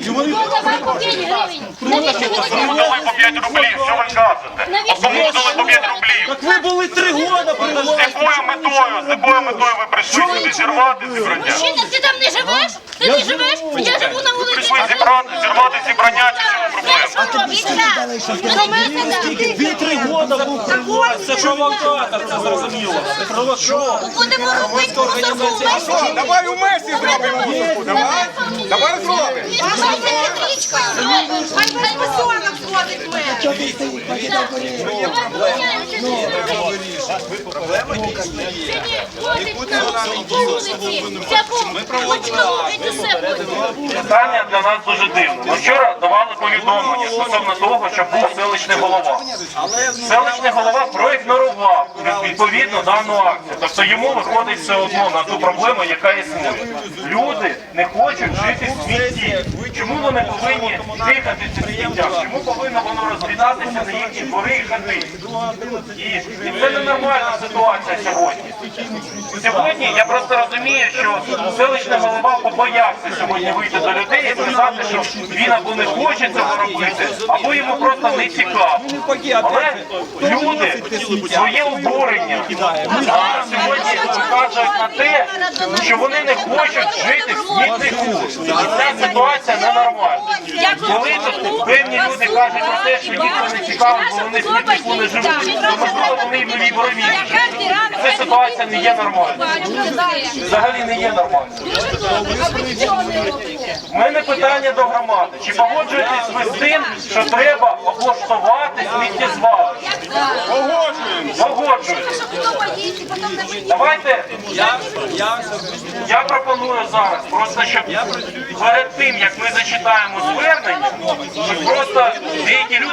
І вони давай по 5 гривень. Навіщо ви таке Кому дали по 5 рублів? Що ви кажете? Навіщо А кому дали по 5 рублів? так ви були три роки при З владі. якою метою? З якою метою ви прийшли сюди зірвати зібрання? Мужчина, ти там не живеш? Ти не живеш? Я живу на вулиці. Прийшли зібрати, зірвати зібрання чи чому проблема? До мене так. Він три роки був при. Це провокатор, це зрозуміло. Що? Будемо робити мусорку. Давай у Месі зробимо мусорку. давай. Давай зробимо. Питання для нас дуже дивне. Ми вчора давали повідомлення стосовно того, що був селищний голова. Селищний голова проігнорував відповідно дану акцію. Тобто йому виходить все одно на ту проблему, яка існує. Люди не хочуть жити в смітті. Чому вони повинні дихати цим сміттям? Чому повинно воно розглядатися на їхні двори і хати? І, це ненормальна ситуація сьогодні. Сьогодні я просто розумію, що селищний голова побоявся сьогодні вийти до людей і сказати, що він або не хоче цього робити, або йому просто не цікаво. Але люди своє обурення сьогодні вказують на те, що вони не хочуть жити в смітнику. І ця ситуація ненормальна. Коли тут певні люди кажуть про те, що їх не цікаво, бо вони в смітнику не живуть, то можливо вони в новій борові живуть. Ця ситуація не є нормальною. Взагалі не є нормальною. У мене питання до громади. Чи погоджуєтесь ви з тим, що треба облаштувати сміттєзвалище? Погоджуєтесь. Давайте Я, я я пропоную зараз, просто щоб перед тим, як ми зачитаємо звернення, щоб просто деякі люди.